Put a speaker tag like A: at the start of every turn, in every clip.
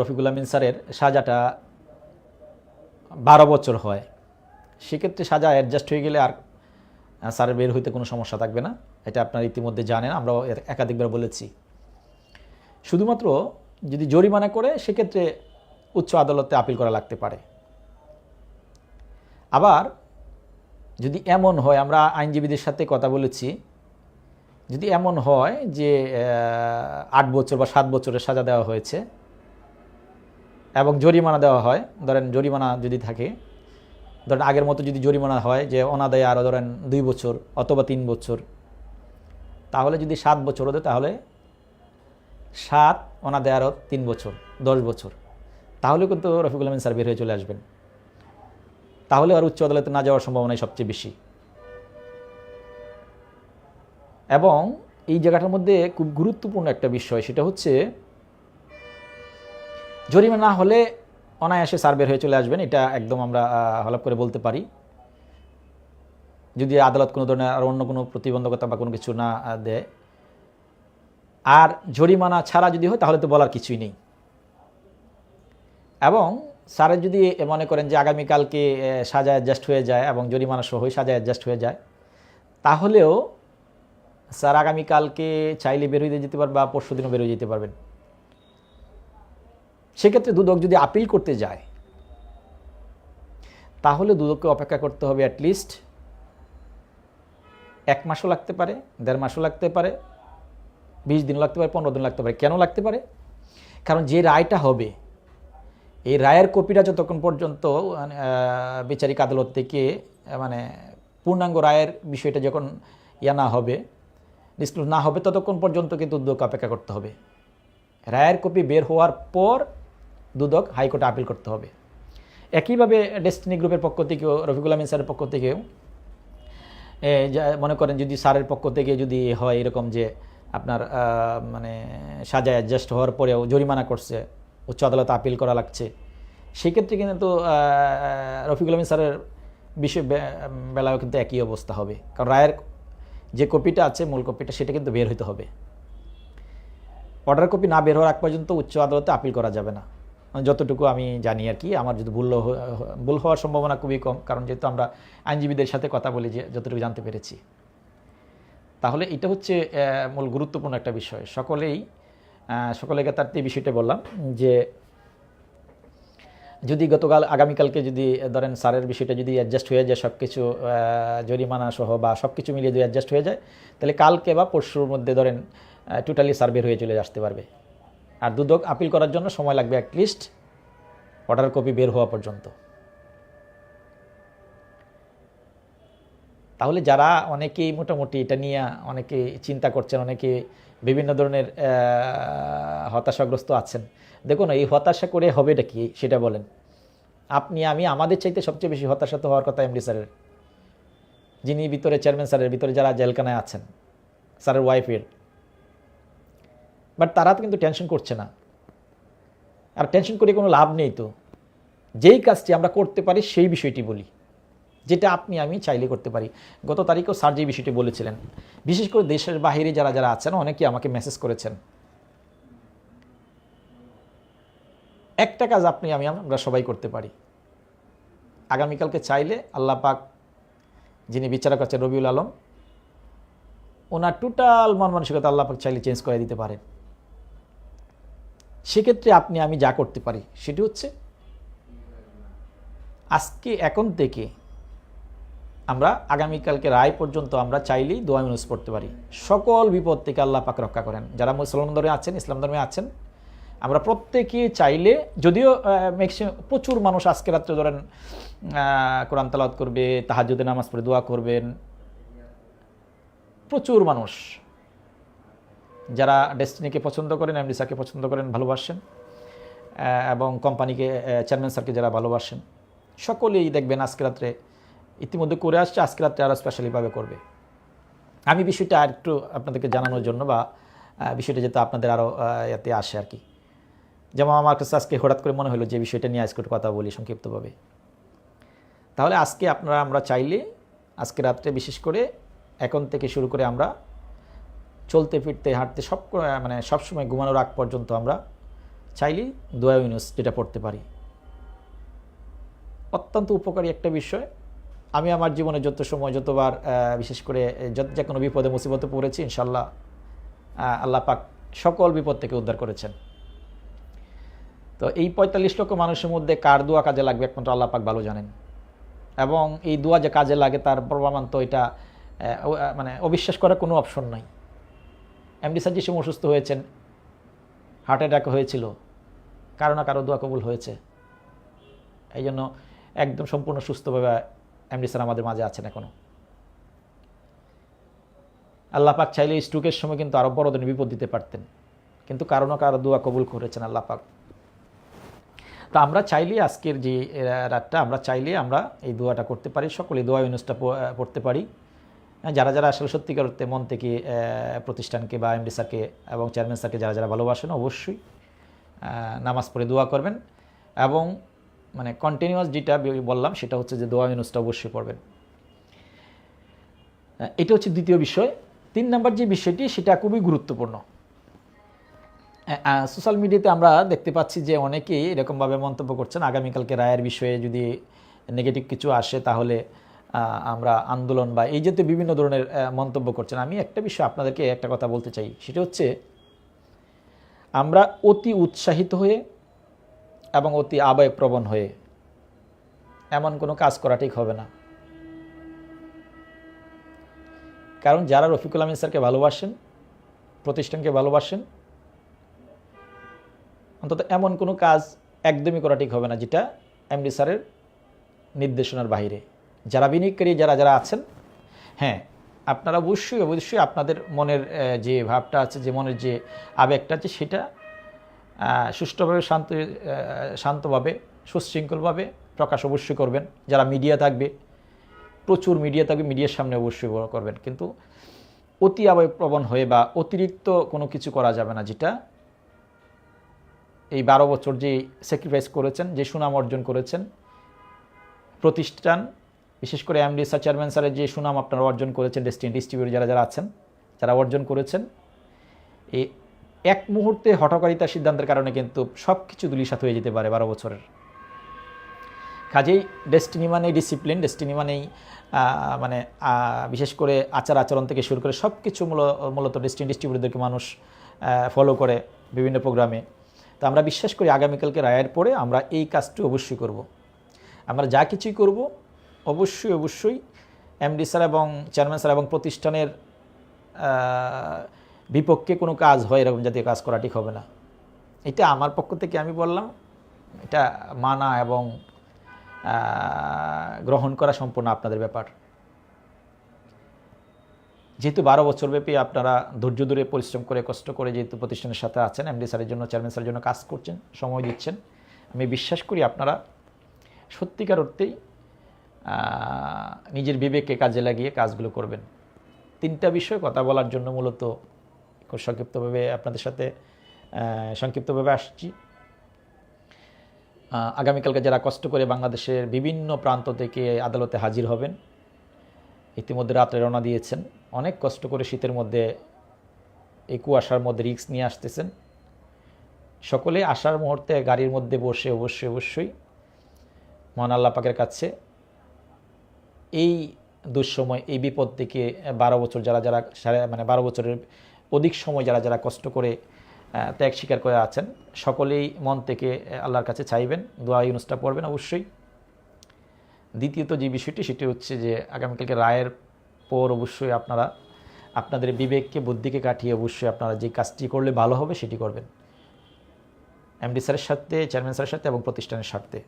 A: রফিকুল আমিন স্যারের সাজাটা বারো বছর হয়। সেক্ষেত্রে সাজা অ্যাডজাস্ট হয়ে গেলে আর স্যারের বের হইতে কোনো সমস্যা থাকবে না। এটা আপনারা ইতিমধ্যে জানেন, আমরাও একাধিকবার বলেছি। শুধুমাত্র যদি জরিমানা করে, সেক্ষেত্রে উচ্চ আদালতে আপিল করা লাগতে পারে। আবার যদি এমন হয়, আমরা আইনজীবীদের সাথে কথা বলেছি, যদি এমন হয় যে আট বছর বা সাত বছরের সাজা দেওয়া হয়েছে এবং জরিমানা দেওয়া হয়। ধরেন জরিমানা যদি থাকে, ধরেন আগের মতো যদি জরিমানা হয় যে অনাদায় আরও ধরেন দুই বছর অথবা তিন বছর, তাহলে যদি সাত বছর হতো তাহলে সাত, অনাদায়ে আরও তিন বছর, দশ বছর। তাহলে কিন্তু রফিকুল আমিন স্যার বের হয়ে চলে আসবেন। তাহলে আর উচ্চ আদালতে না যাওয়ার সম্ভাবনাই সবচেয়ে বেশি। এবং এই জায়গাটার মধ্যে খুব গুরুত্বপূর্ণ একটা বিষয়, সেটা হচ্ছে জরিমানা হলে অনায়াসে স্যার বের হয়ে চলে আসবেন, এটা একদম আমরা হলপ করে বলতে পারি। যদি আদালত কোনো ধরনের আর অন্য কোনো প্রতিবন্ধকতা বা কোনো কিছু না দেয়। আর জরিমানা ছাড়া যদি হয়, তাহলে তো বলার কিছুই নেই। এবং স্যারের যদি মনে করেন যে আগামীকালকে সাজা অ্যাডজাস্ট হয়ে যায় এবং জরিমানা সহই সাজা অ্যাডজাস্ট হয়ে যায়, তাহলেও স্যার আগামীকালকে চাইলে বের হয়ে যেতে পারবে বা পরশু দিনও বের হয়ে যেতে পারবেন। সেক্ষেত্রে দুদক যদি আপিল করতে যায় তাহলে দুদককে অপেক্ষা করতে হবে অ্যাটলিস্ট এক মাসও লাগতে পারে দেড় মাসও লাগতে পারে বিশ দিন লাগতে পারে পনেরো দিন লাগতে পারে। কেন লাগতে পারে? কারণ যে রায়টা হবে এই রায়ের কপিটা যতক্ষণ পর্যন্ত মানে, বিচারিক আদালত থেকে মানে পূর্ণাঙ্গ রায়ের বিষয়টা যখন ইয়া না হবে ডিসক্লোজ না হবে ততক্ষণ পর্যন্ত কিন্তু উদ্যোগ অপেক্ষা করতে হবে। রায়ের কপি বের হওয়ার পর দুদক হাইকোর্টে আপিল করতে হবে। একইভাবে ডেস্টিনি গ্রুপের পক্ষ থেকেও, রফিকুল আমিন স্যারের পক্ষ থেকেও মনে করেন যদি স্যারের পক্ষ থেকে যদি হয় এরকম যে আপনার মানে সাজায় অ্যাডজাস্ট হওয়ার পরেও জরিমানা করছে, উচ্চ আদালতে আপিল করা লাগছে, সেক্ষেত্রে কিন্তু রফিকুল আমিন স্যারের বিষয় বে- বেলায়ও কিন্তু একই অবস্থা হবে। কারণ রায়ের যে কপিটা আছে, মূল কপিটা, সেটা কিন্তু বের হইতে হবে। অর্ডার কপি না বের হওয়ার আগ পর্যন্ত উচ্চ আদালতে আপিল করা যাবে না। যতটুকু আমি জানি আর কি, আমার যদি ভুল ভুল হওয়ার সম্ভাবনা খুবই কম, কারণ যেহেতু আমরা আইনজীবীদের সাথে কথা বলি যে যতটুকু জানতে পেরেছি। তাহলে এটা হচ্ছে মূল গুরুত্বপূর্ণ একটা বিষয়। সকলেই সকলের তার এই বিষয়টা বললাম যে যদি গতকাল, আগামীকালকে যদি, ধরেন স্যারের বিষয়টা যদি অ্যাডজাস্ট হয়ে যায় সব কিছু জরিমানা সহ বা সব কিছু মিলিয়ে যদি অ্যাডজাস্ট হয়ে যায়, তাহলে কালকে বা পরশুর মধ্যে ধরেন টোটালি সার্ভে হয়ে চলে আসতে পারবে। আর দুদক আপিল করার জন্য সময় লাগবে অ্যাটলিস্ট অর্ডার কপি বের হওয়া পর্যন্ত। তাহলে যারা অনেকেই মোটামুটি এটা নিয়ে অনেকে চিন্তা করছেন, অনেকে বিভিন্ন ধরনের হতাশাগ্রস্ত আছেন, দেখুন এই হতাশা করে হবেটা কি সেটা বলেন। আপনি, আমি আমাদের চাইতে সবচেয়ে বেশি হতাশা তো হওয়ার কথা এমডি স্যারের। যিনি ভিতরে চেয়ারম্যান স্যারের, ভিতরে যারা জেলখানায় আছেন, স্যারের ওয়াইফের বাট তারা তো কিন্তু টেনশন করছে না। আর টেনশন করে কোনো লাভ নেই তো। যেই কাজটি আমরা করতে পারি, সেই বিষয়টি বলি। যেটা আপনি, আমি চাইলে করতে পারি। গত তারিখেও স্যার যে বিষয়টি বলেছিলেন, বিশেষ করে দেশের বাইরে যারা যারা আছেন অনেকে আমাকে মেসেজ করেছেন। একটা কাজ আপনি, আমি, আমরা সবাই করতে পারি। আগামীকালকে চাইলে আল্লাহ পাক, যিনি বিচারক আছেন রবিউল আলম, ওনার টোটাল মন মানসিকতা আল্লাহ পাক চাইলে চেঞ্জ করে দিতে পারেন। সেক্ষেত্রে আপনি, আমি যা করতে পারি সেটি হচ্ছে আজকে এখন থেকে আমরা আগামীকালকে রায় পর্যন্ত আমরা চাইলেই দোয়া মিনুস পড়তে পারি। সকল বিপদ থেকে আল্লাহ পাক রক্ষা করেন। যারা মুসলমান ধর্মে আছেন, ইসলাম ধর্মে আছেন, আমরা প্রত্যেকে চাইলে, যদিও ম্যাক্সিমাম প্রচুর মানুষ আজকে রাত্রে ধরেন কোরআন তালাওয়াত করবে তাহাজুদে নামাজ পড়ে দোয়া করবেন। প্রচুর মানুষ। যারা ডেস্টিনিকে পছন্দ করেন এমডি স্যারকে পছন্দ করেন, ভালোবাসেন এবং কোম্পানিকে চেয়ারম্যান স্যারকে যারা ভালোবাসেন, সকলেই দেখবেন আজকে রাত্রে, ইতিমধ্যে করে আসছে, আজকে রাত্রে আরও স্পেশালিভাবে করবে। আমি বিষয়টা আর একটু আপনাদেরকে জানানোর জন্য বা বিষয়টা যাতে আপনাদের আরও এতে আসে আর কি। যেমন আমার কাছে আজকে হঠাৎ করে মনে হলো যে বিষয়টা নিয়ে আজকে কথা বলি সংক্ষিপ্তভাবে। তাহলে আজকে আপনারা, আমরা চাইলে আজকে রাত্রে বিশেষ করে এখন থেকে শুরু করে আমরা চলতে, ফিরতে, হাঁটতে, সব মানে সবসময় ঘুমানোর আগ পর্যন্ত আমরা চাইলেই দোয়া ইউনুস যেটা পড়তে পারি। অত্যন্ত উপকারী একটা বিষয়। আমি আমার জীবনে যত সময়, যতবার বিশেষ করে যত যে কোনো বিপদে, মুসিবতে পড়েছি ইনশাল্লাহ আল্লাহ পাক সকল বিপদ থেকে উদ্ধার করেছেন। তো এই পঁয়তাল্লিশ লক্ষ মানুষের মধ্যে কার দোয়া কাজে লাগবে একমাত্র আল্লাহ পাক ভালো জানেন। এবং এই দোয়া যে কাজে লাগে, তার প্রমাণ তো এটা মানে অবিশ্বাস করার কোনো অপশন নাই। এমডি যে সময় অসুস্থ হয়েছেন হার্ট অ্যাটাক হয়েছিল, কারও না কারও দোয়া কবুল হয়েছে। এই জন্য একদম সম্পূর্ণ সুস্থভাবে এমডি স্যার আমাদের মাঝে আছেন এখনও। আল্লাহ পাক চাইলে স্ট্রোকের সময় কিন্তু আরও বড় ধরনের বিপদ দিতে পারতেন, কিন্তু কারও না কারও দোয়া কবুল করেছেন আল্লাহ পাক। তো আমরা চাইলে আজকের যে রাতটা আমরা চাইলে আমরা এই দোয়াটা করতে পারি সকলে দোয়া ইউনুসটা পড়তে পারি। যারা যারা আসলে সত্যিকার অর্থে মন থেকে প্রতিষ্ঠানকে বা এমডি স্যারকে এবং চেয়ারম্যান স্যারকে যারা যারা ভালোবাসেন, অবশ্যই নামাজ পড়ে দোয়া করবেন। এবং মানে কন্টিনিউয়াস যেটা বললাম, সেটা হচ্ছে যে দোয়া ইউনুসটা অবশ্যই পড়বেন। এটা হচ্ছে দ্বিতীয় বিষয়। তিন নম্বর যে বিষয়টি, সেটা খুবই গুরুত্বপূর্ণ। সোশ্যাল মিডিয়াতে আমরা দেখতে পাচ্ছি যে অনেকেই এরকমভাবে মন্তব্য করছেন, আগামীকালকে রায়ের বিষয়ে যদি নেগেটিভ কিছু আসে, তাহলে আমরা আন্দোলন বা এই জাতীয় বিভিন্ন ধরনের মন্তব্য করছেন। আমি একটা বিষয় আপনাদেরকে একটা কথা বলতে চাই। সেটা হচ্ছে, আমরা অতি উৎসাহিত হয়ে এবং অতি আবেগপ্রবণ হয়ে এমন কোনো কাজ করা ঠিক হবে না। কারণ যারা রফিকুল আমিন স্যারকে ভালোবাসেন, প্রতিষ্ঠানকে ভালোবাসেন, অন্তত এমন কোনো কাজ একদমই করা ঠিক হবে না, যেটা এমডি স্যারের নির্দেশনার বাইরে। যারা বিনিয়োগকারী, যারা যারা আছেন হ্যাঁ আপনারা অবশ্যই অবশ্যই আপনাদের মনের যে ভাবটা আছে, যে মনের যে আবেগটা আছে, সেটা সুষ্ঠুভাবে শান্ত শান্তভাবে, সুশৃঙ্খলভাবে প্রকাশ অবশ্যই করবেন। যারা মিডিয়া থাকবে, প্রচুর মিডিয়া থাকবে, মিডিয়ার সামনে অবশ্যই করবেন। কিন্তু অতি আবেগপ্রবণ হয়ে বা অতিরিক্ত কোনো কিছু করা যাবে না, যেটা এই বারো বছর যে স্যাক্রিফাইস করেছেন, যে সুনাম অর্জন করেছেন, প্রতিষ্ঠান বিশেষ করে এমডি স্যার চেয়ারম্যান স্যারের যে সুনাম আপনারা অর্জন করেছেন ডেস্টিন ডিস্ট্রিবিউটর যারা যারা আছেন, যারা অর্জন করেছেন এই এক মুহূর্তে হঠকারিতার সিদ্ধান্তের কারণে কিন্তু সব কিছু দুলিশাত হয়ে যেতে পারে বারো বছরের কাজেই ডেস্টিনি মানেই ডিসিপ্লিন ডেস্টিনি মানেই মানে বিশেষ করে আচার আচরণ থেকে শুরু করে সব কিছু মূল- মূলত ডেস্টিনি ডিস্ট্রিবিউটরদেরকে মানুষ ফলো করে বিভিন্ন প্রোগ্রামে তো আমরা বিশ্বাস করি আগামীকালকে রায়ের পরে আমরা এই কাজটি অবশ্যই করব। আমরা যা কিছুই করব অবশ্যই অবশ্যই। এমডি স্যার এবং চেয়ারম্যান স্যার এবং প্রতিষ্ঠানের বিপক্ষে কোনো কাজ হয় এরকম জাতীয় কাজ করা ঠিক হবে না। এটা আমার পক্ষ থেকে আমি বললাম, এটা মানা এবং গ্রহণ করা সম্পূর্ণ আপনাদের ব্যাপার। যেহেতু বারো বছর ব্যাপী আপনারা ধৈর্য ধরে পরিশ্রম করে, কষ্ট করে যেহেতু প্রতিষ্ঠানের সাথে আছেন এমডি স্যারের জন্য, চেয়ারম্যান স্যারের জন্য কাজ করছেন, সময় দিচ্ছেন, আমি বিশ্বাস করি আপনারা সত্যিকার অর্থেই নিজের বিবেককে কাজে লাগিয়ে কাজগুলো করবেন। তিনটা বিষয় কথা বলার জন্য মূলত খুব সংক্ষিপ্তভাবে আপনাদের সাথে সংক্ষিপ্তভাবে আসছি। আগামীকালকে যারা কষ্ট করে বাংলাদেশের বিভিন্ন প্রান্ত থেকে আদালতে হাজির হবেন, ইতিমধ্যে রাত্রে রওনা দিয়েছেন। অনেক কষ্ট করে শীতের মধ্যে এই কুয়াশার মধ্যে রিস্ক নিয়ে আসতেছেন। সকলে আসার মুহূর্তে গাড়ির মধ্যে বসে অবশ্যই অবশ্যই মহান আল্লাহ পাকের কাছে এই দুঃসময়, এই বিপদ থেকে বারো বছর যারা যারা, সাড়ে- মানে বারো বছরের অধিক সময় যারা যারা কষ্ট করে ত্যাগ স্বীকার করে আছেন, সকলেই মন থেকে আল্লাহর কাছে চাইবেন, দোয়া ইউনুসটা পড়বেন অবশ্যই। দ্বিতীয়ত যে বিষয়টি, সেটি হচ্ছে যে আগামীকালকে রায়ের পর অবশ্যই আপনারা, আপনাদের বিবেককে, বুদ্ধিকে কাটিয়ে অবশ্যই আপনারা যে কাজটি করলে ভালো হবে, সেটি করবেন। এমডি স্যারের সাথে, চেয়ারম্যান স্যারের সাথে এবং প্রতিষ্ঠানের স্বার্থে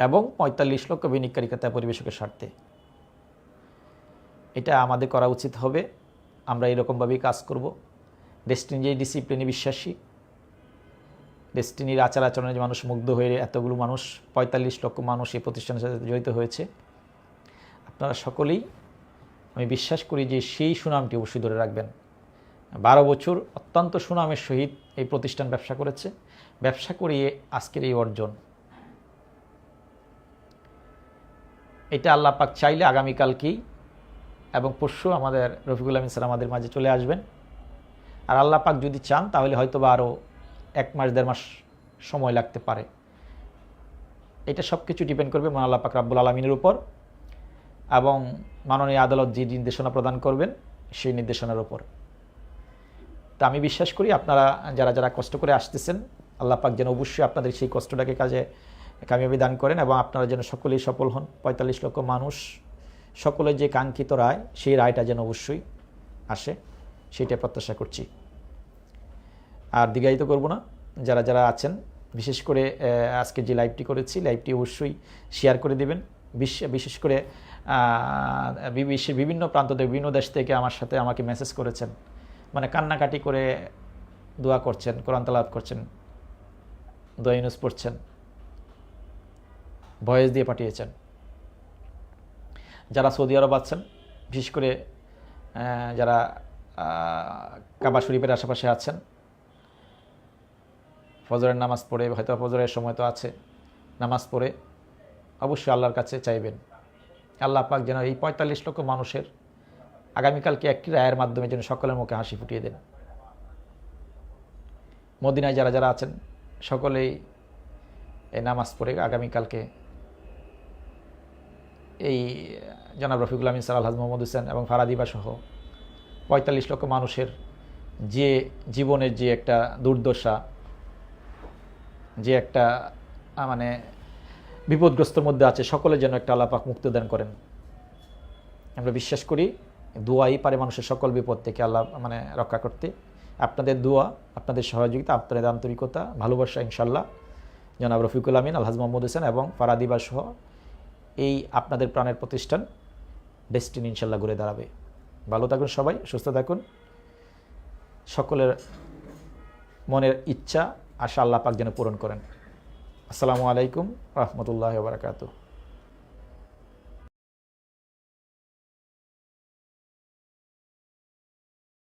A: এবং পঁয়তাল্লিশ লক্ষ বিনিয়োগকারী খাতা পরিবেশকের স্বার্থে। এটা আমাদের করা উচিত হবে। আমরা এরকমভাবেই কাজ করব। ডেস্টিনি যে ডিসিপ্লিনে বিশ্বাসী ডেস্টিনির আচার আচরণে মানুষ মুগ্ধ হয়ে এতগুলো মানুষ, পঁয়তাল্লিশ লক্ষ মানুষ এই প্রতিষ্ঠানের সাথে জড়িত হয়েছে। আপনারা সকলেই আমি বিশ্বাস করি যে সেই সুনামটি অবশ্যই ধরে রাখবেন। বারো বছর অত্যন্ত সুনামের সহিত এই প্রতিষ্ঠান ব্যবসা করেছে। ব্যবসা করিয়ে আজকের এই অর্জন। এটা আল্লাহ পাক চাইলে আগামীকালকেই এবং পরশু আমাদের রফিকুল আমিন স্যার আমাদের মাঝে চলে আসবেন। আর আল্লাহ পাক যদি চান, তাহলে হয়তো বা আরও এক মাস, দেড় মাস সময় লাগতে পারে। এটা সব কিছু ডিপেন্ড করবে মহান আল্লাহ পাক রাব্বুল আলমিনের উপর এবং মাননীয় আদালত যে নির্দেশনা প্রদান করবেন, সেই নির্দেশনার উপর। তা আমি বিশ্বাস করি আপনারা, যারা যারা কষ্ট করে আসতেছেন, আল্লাহ পাক যেন অবশ্যই আপনাদের সেই কষ্টটাকে কাজে কামিয়াবি দান করেন এবং আপনারা যেন সকলেই সফল হন। পঁয়তাল্লিশ লক্ষ মানুষ সকলের যে কাঙ্ক্ষিত রায়, সেই রায়টা যেন অবশ্যই আসে সেইটা প্রত্যাশা করছি। আর দীর্ঘায়িত করব না, যারা যারা আছেন, বিশেষ করে আজকে যে লাইভটি করেছি লাইভটি অবশ্যই শেয়ার করে দেবেন। বিশ- বিশেষ করে বিশ্বের বিভিন্ন প্রান্ত থেকে, বিভিন্ন দেশ থেকে আমার সাথে আমাকে মেসেজ করেছেন। মানে কান্নাকাটি করে দোয়া করছেন, কোরআন তালাত করছেন, দোয়া ইউনুস পড়ছেন। ভয়েস দিয়ে পাঠিয়েছেন। যারা সৌদি আরব আছেন, বিশেষ করে যারা কাবা শরীফের আশেপাশে আছেন, ফজরের নামাজ পড়ে, হয়তো ফজরের সময় তো আছে, নামাজ পড়ে, অবশ্যই আল্লাহর কাছে চাইবেন। আল্লাহ পাক যেন এই পঁয়তাল্লিশ লক্ষ মানুষের আগামীকালকে একটি রায়ের মাধ্যমে যেন সকলের মুখে হাসি ফুটিয়ে দেন। মদিনায় যারা যারা আছেন, সকলেই এই নামাজ পড়ে আগামীকালকে এই, জনাব রফিকুল আমিন স্যার আলহাজ মোহাম্মদ হোসেন এবং ফারাদিবা সহ পঁয়তাল্লিশ লক্ষ মানুষের যে জীবনের যে একটা দুর্দশা, যে একটা মানে বিপদগ্রস্তর মধ্যে আছে সকলের যেন একটা আল্লাপাক মুক্তি দান করেন। আমরা বিশ্বাস করি, দোয়াই পারে মানুষের সকল বিপদ থেকে আল্লাহ মানে রক্ষা করতে। আপনাদের দোয়া, আপনাদের সহযোগিতা, আপনাদের আন্তরিকতা, ভালোবাসা, ইনশাল্লাহ। জনাব রফিকুল আমিন আলহাজ মোহাম্মদ হোসেন এবং ফারাদিবা সহ এই আপনাদের প্রাণের প্রতিষ্ঠান ডেস্টিনি ইনশাল্লাহ ঘুরে দাঁড়াবে। ভালো থাকুন সবাই, সুস্থ থাকুন। সকলের মনের ইচ্ছা আশা আল্লাহ পাক যেন পূরণ করেন। আসসালামু আলাইকুম রহমতুল্লাহ বারাকাতু